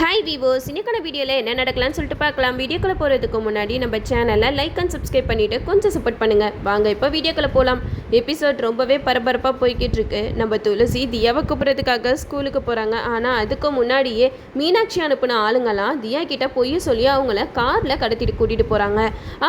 Hi விவோஸ் இன்னைக்கான வீடியோவில் என்ன நடக்கலாம்னு சொல்லிட்டு பார்க்கலாம். வீடியோக்குள்ளே போகிறதுக்கு முன்னாடி நம்ம சேனலை லைக் அண்ட் சப்ஸ்கிரைப் பண்ணிவிட்டு கொஞ்சம் சப்போர்ட் பண்ணுங்கள் வாங்க இப்போ வீடியோக்குள்ளே போகலாம் எபிசோட் ரொம்பவே பரபரப்பாக போய்கிட்டு இருக்கு. நம்ம துளசி தியாவை கூப்பிட்றதுக்காக ஸ்கூலுக்கு போகிறாங்க ஆனால் அதுக்கு முன்னாடியே மீனாட்சி அனுப்பின ஆளுங்கெல்லாம் தியா கிட்ட பொய் சொல்லி அவங்கள காரில் கடத்திட்டு கூட்டிகிட்டு போகிறாங்க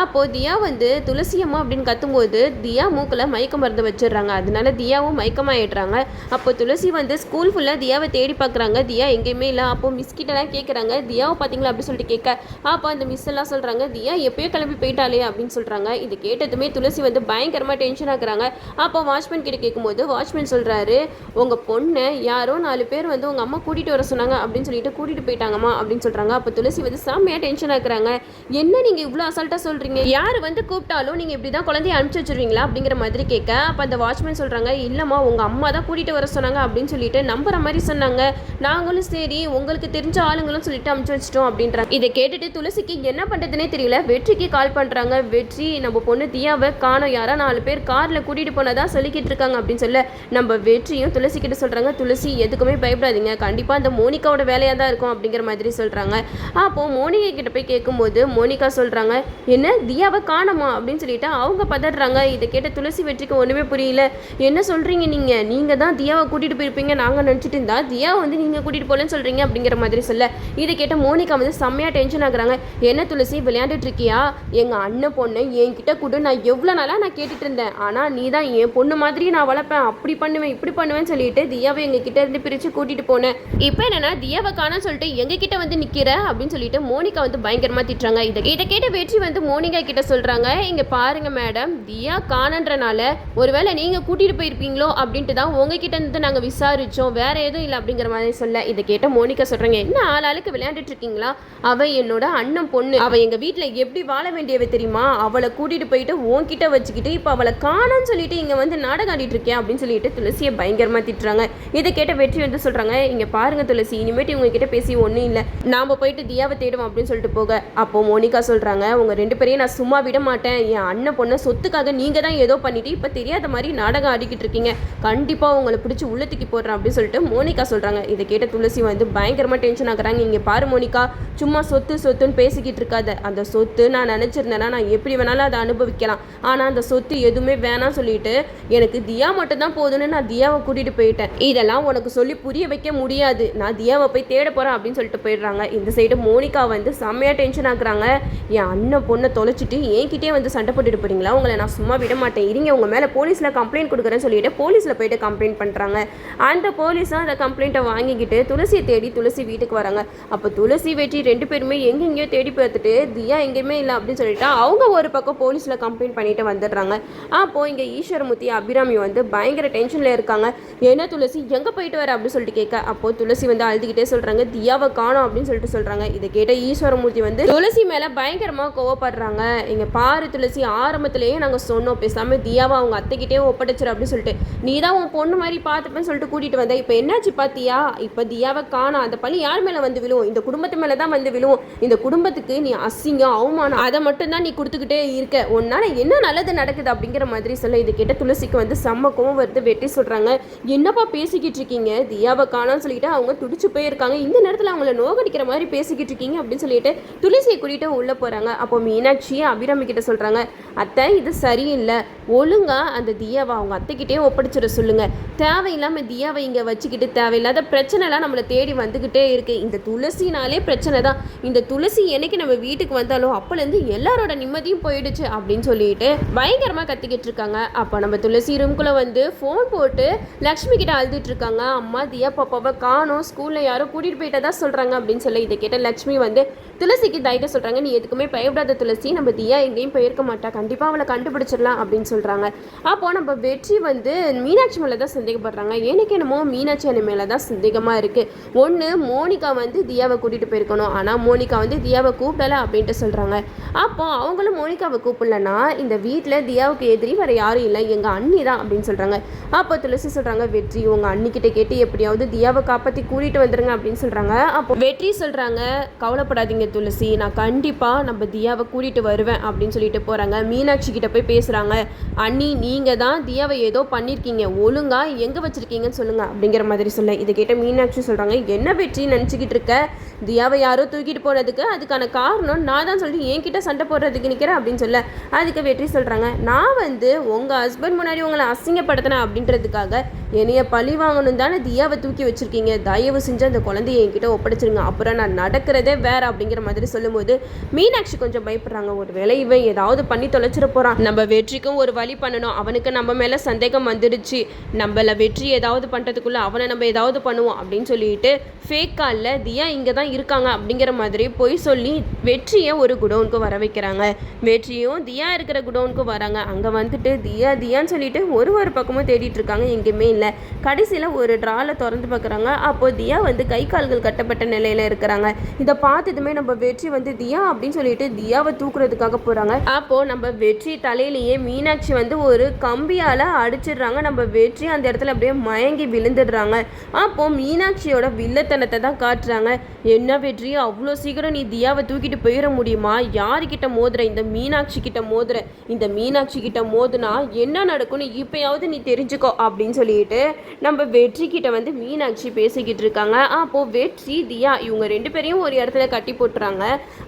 அப்போது தியா வந்து துளசி அம்மா அப்படின்னு கத்தும்போது தியா மூக்கில் மயக்க மருந்து வச்சிடுறாங்க. அதனால தியாவும் மயக்கமாயிடுறாங்க. அப்போ துளசி வந்து ஸ்கூல் ஃபுல்லாக தியாவை தேடி பார்க்குறாங்க. தியா எங்கேயுமே இல்லை. அப்போ மிஸ்கிட்ட எல்லாம் கேட்குறாங்க தியாவை பார்த்தீங்களா அப்படின்னு சொல்லிட்டு கேட்க அப்போ அந்த மிஸ் எல்லாம் சொல்கிறாங்க தியா எப்பயோ கிளம்பி போயிட்டாலே அப்படின்னு சொல்கிறாங்க இது கேட்டதுமே துளசி வந்து பயங்கரமாக டென்ஷன் ஆகுறாங்க அப்போ வாட்ச்மேன் கிட்ட கேட்கும்போது வாட்ச்மேன் சொல்கிறாரு உங்கள் பொண்ணை யாரோ நாலு பேர் வந்து உங்கள் அம்மா கூட்டிகிட்டு வர சொன்னாங்க அப்படின்னு சொல்லிட்டு கூட்டிகிட்டு போயிட்டாங்கம்மா அப்படின்னு சொல்கிறாங்க அப்போ துளசி வந்து செம்மையாக டென்ஷன் ஆகுறாங்க என்ன நீங்கள் இவ்வளோ அசால்ட்டாக சொல்கிறீங்க யார் வந்து கூப்பிட்டாலும் நீங்கள் இப்படி தான் குழந்தைய அனுப்பிச்சி வச்சிருவீங்களா? அப்படிங்கிற மாதிரி கேட்க அப்போ அந்த வாட்ச்மேன் சொல்கிறாங்க இல்லைம்மா உங்கள் அம்மா தான் கூட்டிகிட்டு வர சொன்னாங்க அப்படின்னு சொல்லிட்டு நம்புற மாதிரி சொன்னாங்க. நாங்களும் சரி உங்களுக்கு தெரிஞ்ச ஆளுங்களும் சொல்லிட்டு அமுச்சு வச்சிட்டோம் அப்படின்றாங்க இதை கேட்டுட்டு துளசிக்கு என்ன பண்ணுறதுனே தெரியல. வெற்றிக்கு கால் பண்ணுறாங்க வெற்றி நம்ம பொண்ணு தியாவை காணோம். யாரா நாலு பேர் காரில் கூட்டிகிட்டு போனதான் சொல்லிக்கிட்டு இருக்காங்க அப்படின்னு சொல்ல நம்ம வெற்றியும் துளசி கிட்ட சொல்கிறாங்க துளசி எதுக்குமே பயப்படாதீங்க. கண்டிப்பாக அந்த மோனிகாவோட வேலையாக தான் இருக்கும் அப்படிங்கிற மாதிரி சொல்கிறாங்க அப்போது மோனிகா கிட்ட போய் கேட்கும்போது மோனிகா சொல்கிறாங்க என்ன தியாவை காணமா? அப்படின்னு சொல்லிட்டு அவங்க பதறாங்க. இதை கேட்ட துளசி வெற்றிக்கு ஒன்றுமே புரியல. என்ன சொல்கிறீங்க நீங்கள் நீங்கள் தான் தியாவை கூட்டிகிட்டு போயிருப்பீங்க. நாங்கள் நினச்சிட்டு இருந்தா தியாவை வந்து நீங்கள் கூட்டிகிட்டு போகலன்னு சொல்கிறீங்க அப்படிங்கிற மாதிரி சொல்லி இதை கேட்ட மோனிகா வந்து செம்மையாக டென்ஷன் ஆகுறாங்க. என்ன துளசி விளையாண்டுட்டு இருக்கியா எங்கள் அண்ணன் பொண்ணு என்கிட்ட கூட. நான் எவ்வளோ நாளாக நான் கேட்டுட்டு இருந்தேன். ஆனால் நீ தான் என் பொண்ணு மாதிரி நான் வளர்ப்பேன். அப்படி பண்ணுவேன் இப்படி பண்ணுவேன்னு சொல்லிட்டு தியாவை எங்கள் கிட்ட இருந்து பிரித்து கூட்டிகிட்டு போனேன். இப்போ என்னன்னா தியாவை காணோம்னு சொல்லிட்டு எங்கள் கிட்ட வந்து நிற்கிற அப்படின்னு சொல்லிட்டு மோனிகா வந்து பயங்கரமாக திட்டுறாங்க. இதை இதை கேட்ட வெற்றி வந்து மோனிகா கிட்ட சொல்கிறாங்க இங்கே பாருங்கள் மேடம் தியா காணன்றனால ஒருவேளை நீங்கள் கூட்டிகிட்டு போயிருப்பீங்களோ? அப்படின்ட்டு தான் உங்ககிட்ட இருந்து நாங்கள் விசாரித்தோம் வேற எதுவும் இல்லை அப்படிங்கிற மாதிரி சொல்ல. இதை கேட்ட மோனிகா சொல்கிறாங்க என்ன ஆளாளுக்கு விளையாண்டுட்டு இருக்கீங்களா? அவ என்னோட அண்ணன் பொண்ணு. அவ எங்கள் வீட்டில் எப்படி வாழ வேண்டியவை தெரியுமா? அவளை கூட்டிகிட்டு போயிட்டு உன்கிட்ட வச்சுக்கிட்டு இப்போ அவளை காணோன்னு சொல்லிட்டு இங்கே வந்து நாடகம் ஆடிட்டு இருக்கேன் அப்படின்னு சொல்லிட்டு துளசியை பயங்கரமாக திட்டுறாங்க. இதை கேட்ட வெற்றி வந்து சொல்கிறாங்க இங்கே பாருங்க துளசி இனிமேட்டு இவங்ககிட்ட பேசி ஒன்றும் இல்லை. நாம் போயிட்டு தியாவை தேடுவோம் அப்படின்னு சொல்லிட்டு போக. அப்போ மோனிகா சொல்கிறாங்க உங்கள் ரெண்டு பேரையும் நான் சும்மா விட மாட்டேன். என் அண்ணன் பொண்ணை சொத்துக்காக நீங்கள் தான் ஏதோ பண்ணிட்டு இப்போ தெரியாத மாதிரி நாடகம் ஆடிக்கிட்டு இருக்கீங்க. கண்டிப்பாக உங்களை பிடிச்சி உள்ளத்துக்கு போடுறேன் அப்படின்னு சொல்லிட்டு மோனிகா சொல்கிறாங்க இதை கேட்ட துளசி வந்து பயங்கரமாக டென்ஷன் ஆகுறாங்க இங்கே பாரு மோனிகா சும்மா சொத்து சொத்துன்னு பேசிக்கிட்டு இருக்காத. அந்த சொத்து நான் நினச்சிருந்தேன்னா நான் எப்படி வேணாலும் அதை அனுபவிக்கலாம். ஆனால் அந்த சொத்து எதுவுமே வேணாம் சொல்லிட்டு எனக்கு தியா மட்டும் தான் போதும்னு நான் தியாவை கூட்டிகிட்டு போயிட்டேன். இதெல்லாம் உனக்கு சொல்லி புரிய வைக்க முடியாது. நான் தியாவை போய் தேட போகிறேன் அப்படின்னு சொல்லிட்டு போயிடுறாங்க. இந்த சைடு மோனிகா வந்து செம்மையாக டென்ஷன் ஆகுறாங்க. என் அண்ணன் பொண்ணை தொலைச்சிட்டு என்கிட்டே வந்து சண்டை போட்டுட்டு போறீங்களா? உங்களை நான் சும்மா விட மாட்டேன். இருங்க உங்கள் மேலே போலீஸில் கம்ப்ளைண்ட் கொடுக்குறேன்னு சொல்லிட்டு போலீஸில் போயிட்டு கம்ப்ளைண்ட் பண்ணுறாங்க அந்த போலீஸும் அந்த கம்ப்ளைண்ட்டை வாங்கிக்கிட்டு துளசியை தேடி துளசி வீட்டுக்கு வர வராங்க. அப்போ துளசி வெற்றி ரெண்டு பேருமே எங்கெங்கேயோ தேடி பார்த்துட்டு தியா எங்கேயுமே இல்லை அப்படின்னு சொல்லிட்டு அவங்க ஒரு பக்கம் போலீஸில் கம்ப்ளைண்ட் பண்ணிட்டு வந்துடுறாங்க. அப்போ இங்கே ஈஸ்வரமூர்த்தி அபிராமி வந்து பயங்கர டென்ஷனில் இருக்காங்க. என்ன துளசி எங்கே போயிட்டு வர? அப்படின்னு சொல்லிட்டு கேட்க அப்போ துளசி வந்து அழுதுகிட்டே சொல்கிறாங்க தியாவை காணோம் அப்படின்னு சொல்லிட்டு சொல்கிறாங்க இதை கேட்ட ஈஸ்வரமூர்த்தி வந்து துளசி மேலே பயங்கரமாக கோவப்படுறாங்க. இங்கே பாரு துளசி ஆரம்பத்திலேயே நாங்கள் சொன்னோம் பேசாமல் தியாவை அவங்க அத்தைக்கிட்டே ஒப்படைச்சிரு அப்படின்னு சொல்லிட்டு. நீ தான் உன் பொண்ணு மாதிரி பார்த்துப்பேன்னு சொல்லிட்டு கூட்டிகிட்டு வந்த. இப்போ என்னாச்சு பாத்தியா இப்போ தியாவை காணோம். அந்த பழி யார் மேலே வந்து விழுவும். இந்த குடும்பத்து மேலே தான் வந்து விழுவும். இந்த குடும்பத்துக்கு நீ அசிங்கம் அவமானம் அதை மட்டும்தான் நீ கொடுத்துக்கிட்டே இருக்க. உன்னால் என்ன நல்லது நடக்குது அப்படிங்கிற மாதிரி சொல்ல இது கேட்ட துளசிக்கு வந்து செம்ம கோவம் வருது வெட்டி சொல்கிறாங்க என்னப்பா பேசிக்கிட்டு இருக்கீங்க? தியாவை காணான்னு சொல்லிட்டு அவங்க துடிச்சு போயிருக்காங்க. இந்த நேரத்தில் அவங்கள நோகடிக்கிற மாதிரி பேசிக்கிட்டு இருக்கீங்க அப்படின்னு சொல்லிட்டு துளசியை கூட்டிகிட்டு உள்ளே போகிறாங்க அப்போ மீனாட்சி அபிராமி கிட்ட சொல்கிறாங்க அத்தை இது சரியில்லை. ஒழுங்காக அந்த தியாவை அவங்க அத்தைக்கிட்டே ஒப்படைச்சிட சொல்லுங்கள் தேவையில்லாமல் தியாவை இங்கே வச்சுக்கிட்டு தேவையில்லாத பிரச்சனைலாம் நம்மளை தேடி வந்துக்கிட்டே இருக்குது இந்த துளசினாலே பிரச்சனை தான். இந்த துளசி என்னைக்கு நம்ம வீட்டுக்கு வந்தாலும் அப்போலேருந்து எல்லாரோட நிம்மதியும் போயிடுச்சு அப்படின்னு சொல்லிட்டு பயங்கரமாக கத்திக்கிட்டு இருக்காங்க. அப்போ நம்ம துளசி ரூம்குள்ளே வந்து ஃபோன் போட்டு லக்ஷ்மி கிட்ட அழுதுட்டு இருக்காங்க. அம்மா தியா பாப்பாவை காணும். ஸ்கூலில் யாரோ கூட்டிகிட்டு போயிட்டதா சொல்கிறாங்க அப்படின்னு சொல்லி இதை கேட்ட லக்ஷ்மி வந்து துளசிக்கு தைரியம் சொல்கிறாங்க நீ எதுக்குமே பயப்படாத துளசி. நம்ம தியா எங்கேயும் போயிருக்க மாட்டா. கண்டிப்பாக அவளை கண்டுபிடிச்சிடலாம் அப்படின்னு சொல்கிறாங்க அப்போ நம்ம வெற்றி வந்து மீனாட்சி மேலே தான் சந்தேகப்படுறாங்க. எனக்கு என்னமோ மீனாட்சி அண்ணன் மேலே தான் சந்தேகமாக இருக்குது ஒன்று மோனிகா வந்து தியாவை கூட்டிகிட்டு போயிருக்கணும். ஆனால் மோனிகா வந்து தியாவை கூப்பிடல அப்படின்ட்டு சொல்கிறாங்க அப்போ அவங்களும் மோனிகாவை கூப்பிடலன்னா இந்த வீட்டில் தியாவுக்கு எதிரி வேறு யாரும் இல்லை. எங்கள் அண்ணி தான் அப்படின்னு சொல்கிறாங்க அப்போ துளசி சொல்கிறாங்க வெற்றி உங்கள் அண்ணிக்கிட்ட கேட்டு எப்படியாவது தியாவை காப்பாற்றி கூட்டிகிட்டு வந்துடுங்க அப்படின்னு சொல்கிறாங்க அப்போ வெற்றி சொல்கிறாங்க கவலைப்படாதீங்க துளசி. நான் கண்டிப்பாக நம்ம தியாவை கூட்டிகிட்டு வருவேன் அப்படின்னு சொல்லிட்டு போகிறாங்க மீனாட்சி கிட்ட போய் பேசுகிறாங்க அண்ணி நீங்கள் தான் தியாவை ஏதோ பண்ணியிருக்கீங்க ஒழுங்கா எங்கே வச்சுருக்கீங்கன்னு சொல்லுங்கள் அப்படிங்கிற மாதிரி சொல்ல இதை கேட்ட மீனாட்சி சொல்கிறாங்க என்ன வெற்றி நினச்சி பேசிக்கிட்டு இருக்க. தியாவை யாரோ தூக்கிட்டு போகிறதுக்கு அதுக்கான காரணம் நான் தான் சொல்லிட்டு என்கிட்ட சண்டை போடுறதுக்கு நிற்கிறேன் அப்படின்னு சொல்ல அதுக்கு வெற்றி சொல்கிறாங்க நான் வந்து உங்கள் ஹஸ்பண்ட் முன்னாடி உங்களை அசிங்கப்படுத்தினேன் அப்படின்றதுக்காக என்னைய பழி வாங்கணும் தானே தியாவை தூக்கி வச்சுருக்கீங்க. தயவு செஞ்சு அந்த குழந்தைய என்கிட்ட ஒப்படைச்சிருங்க. அப்புறம் நான் நடக்கிறதே வேற அப்படிங்கிற மாதிரி சொல்லும்போது மீனாட்சி கொஞ்சம் பயப்படுறாங்க. ஒரு வேளை இவன் ஏதாவது பண்ணி தொலைச்சிட போகிறான் நம்ம வெற்றிக்கும் ஒரு வழி பண்ணணும். அவனுக்கு நம்ம மேலே சந்தேகம் வந்துடுச்சு. நம்மள வெற்றி ஏதாவது பண்ணுறதுக்குள்ளே அவனை நம்ம ஏதாவது பண்ணுவோம் அப்படின்னு சொல்லிட்டு ஃபேக் காலில் தியா இங்கே தான் இருக்காங்க அப்படிங்கிற மாதிரி போய் சொல்லி வெற்றியை ஒரு குடோனுக்கு வர வைக்கிறாங்க. வெற்றியும் தியா இருக்கிற குடோனுக்கு வராங்க. அங்கே வந்துட்டு தியா தியான்னு சொல்லிட்டு ஒரு ஒரு பக்கமும் தேடிட்டு இருக்காங்க. எங்கேயுமே இல்லை. கடைசியில் ஒரு ட்ராவில் திறந்து பார்க்குறாங்க. அப்போ தியா வந்து கை கால்கள் கட்டப்பட்ட நிலையில் இருக்கிறாங்க. இதை பார்த்ததுமே நம்ம வெற்றி வந்து தியா அப்படின்னு சொல்லிட்டு தியாவை தூக்குறதுக்காக போகிறாங்க அப்போது நம்ம வெற்றி தலையிலேயே மீனாட்சி வந்து ஒரு கம்பியால் அடிச்சிடுறாங்க. நம்ம வெற்றி அந்த இடத்துல அப்படியே மயங்கி விழுந்துடுறாங்க. அப்போது மீனாட்சியோட வில்லத்தனத்தை தான் காட்டுறாங்க. என்ன வெற்றி? அவ்வளோ சீக்கிரம் நீ தியாவை தூக்கிட்டு போயிட முடியுமா? யாருக்கிட்ட மோதுற? இந்த மீனாட்சி கிட்ட மோதுற. இந்த மீனாட்சி கிட்ட மோதுனா என்ன நடக்கும்னு இப்போயாவது நீ தெரிஞ்சுக்கோ அப்படின்னு சொல்லிட்டு நம்ம வெற்றி கிட்ட வந்து மீனாட்சி பேசிக்கிட்டு இருக்காங்க. அப்போ வெற்றி தியா இவங்க ரெண்டு பேரையும் ஒரு இடத்துல கட்டி போட்டுறாங்க.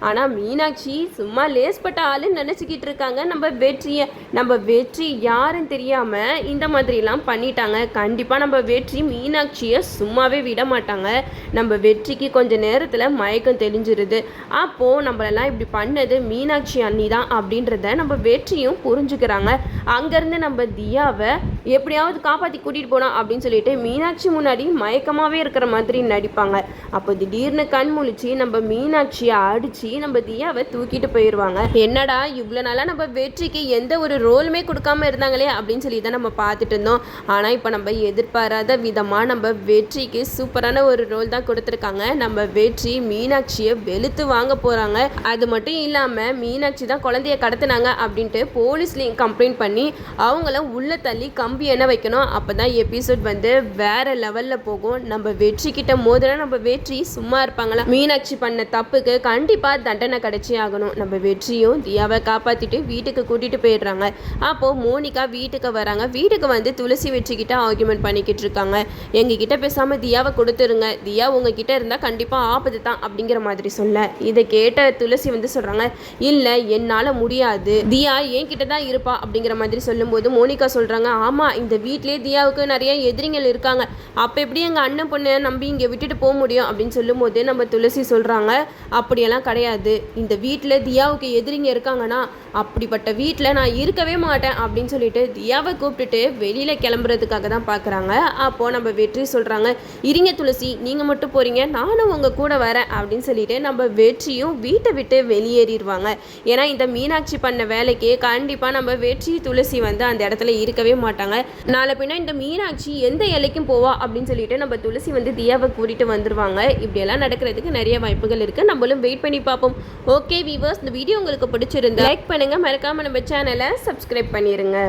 ஆனால் மீனாட்சி சும்மா லேஸ்பட்ட ஆளுன்னு நினச்சிக்கிட்டு இருக்காங்க. நம்ம வெற்றியை நம்ம வெற்றி யாருன்னு தெரியாமல் இந்த மாதிரிலாம் பண்ணிட்டாங்க. கண்டிப்பாக நம்ம வெற்றி மீனாட்சியை சும்மாவே விட மாட்டாங்க. நம்ம வெற்றிக்கு கொஞ்சம் நேரம் நேரத்தில் மயக்கம் தெளிஞ்சிருது. அப்போது நம்மளெல்லாம் இப்படி பண்ணது மீனாட்சி அண்ணி தான் அப்படின்றத நம்ம வெற்றியும் புரிஞ்சுக்கிறாங்க. அங்கேருந்து நம்ம தியாவை எப்படியாவது காப்பாற்றி கூட்டிகிட்டு போனா அப்படின்னு சொல்லிட்டு மீனாட்சி முன்னாடி மயக்கமாகவே இருக்கிற மாதிரி நடிப்பாங்க. அப்போ திடீர்னு கண் முழிச்சு நம்ம மீனாட்சியை அடித்து நம்ம தியாவை தூக்கிட்டு போயிடுவாங்க என்னடா இவ்வளோ நாளாக நம்ம வெற்றிக்கு எந்த ஒரு ரோலுமே கொடுக்காம இருந்தாங்களே அப்படின்னு சொல்லி தான் நம்ம பார்த்துட்டு இருந்தோம். ஆனால் இப்போ நம்ம எதிர்பாராத விதமாக நம்ம வெற்றிக்கு சூப்பரான ஒரு ரோல் தான் கொடுத்துருக்காங்க. நம்ம வெற்றி மீனாட்சியை வெளுத்து வாங்க போகிறாங்க அது மட்டும் இல்லாமல் மீனாட்சி தான் குழந்தைய கடத்தினாங்க அப்படின்ட்டு போலீஸ்லேயும் கம்ப்ளைண்ட் பண்ணி அவங்கள உள்ள தள்ளி கம்பி என்ன வைக்கணும்? அப்போ தான் எபிசோட் வந்து வேற லெவலில் போகும். நம்ம வெற்றி கிட்ட மோதினா நம்ம வெற்றி சும்மா இருப்பாங்களா? மீனாட்சி பண்ண தப்புக்கு கண்டிப்பாக தண்டனை கிடைச்சி ஆகணும். நம்ம வெற்றியும் தியாவை காப்பாற்றிட்டு வீட்டுக்கு கூட்டிகிட்டு போயிடுறாங்க. அப்போது மோனிகா வீட்டுக்கு வராங்க. வீட்டுக்கு வந்து துளசி வச்சுக்கிட்ட ஆர்குமெண்ட் பண்ணிக்கிட்டு இருக்காங்க. எங்ககிட்ட பேசாமல் தியாவை கொடுத்துருங்க. தியா உங்ககிட்ட இருந்தால் கண்டிப்பாக ஆபத்து தான் அப்படிங்கிற மாதிரி சொல்ல. இதை கேட்ட துளசி வந்து சொல்கிறாங்க இல்லை என்னால் முடியாது. தியா என்கிட்ட தான் இருப்பா அப்படிங்கிற மாதிரி சொல்லும்போது மோனிகா சொல்கிறாங்க ஆமாம் இந்த வீட்டிலே தியாவுக்கு நிறைய எதிரிகள் இருக்காங்க. அப்போ எப்படி எங்கள் அண்ணன் பொண்ணை நம்பி இங்கே விட்டுட்டு போக முடியும் அப்படின்னு சொல்லும்போது நம்ம துளசி சொல்கிறாங்க அப்படியெல்லாம் கிடையாது. இந்த வீட்டில் தியாவுக்கு எதிரிங்க இருக்காங்கன்னா அப்படிப்பட்ட வீட்டில் நான் இருக்கவே மாட்டேன் அப்படின்னு சொல்லிட்டு தியாவை கூப்பிட்டுட்டு வெளியில் கிளம்புறதுக்காக தான் பார்க்குறாங்க அப்போது நம்ம வெற்றி சொல்கிறாங்க இருங்க துளசி நீங்கள் மட்டும் போகிறீங்க நானும் உங்கள் கூட வரேன் அப்படின்னு சொல்லிட்டு நம்ம வெற்றியும் வீட்டை விட்டு வெளியேறிடுவாங்க. ஏன்னா இந்த மீனாட்சி பண்ண வேலைக்கு கண்டிப்பாக நம்ம வெற்றி துளசி வந்து அந்த இடத்துல இருக்கவே மாட்டாங்க. நாளை பின்னா இந்த மீனாட்சி எந்த எல்லைக்கும் போவா அப்படின்னு சொல்லிட்டு நம்ம துளசி வந்து தியாவை கூட்டிகிட்டு வந்துருவாங்க. இப்படியெல்லாம் நடக்கிறதுக்கு நிறைய வாய்ப்புகள் இருக்குது நம்மளும் வெயிட் பண்ணி பார்ப்போம். ஓகே வீவர்ஸ் இந்த வீடியோ உங்களுக்கு பிடிச்சிருந்தா லைக் பண்ணுங்கள் மறக்காமல் நம்ம சேனலை சப்ஸ்கிரைப் பண்ணிடுங்க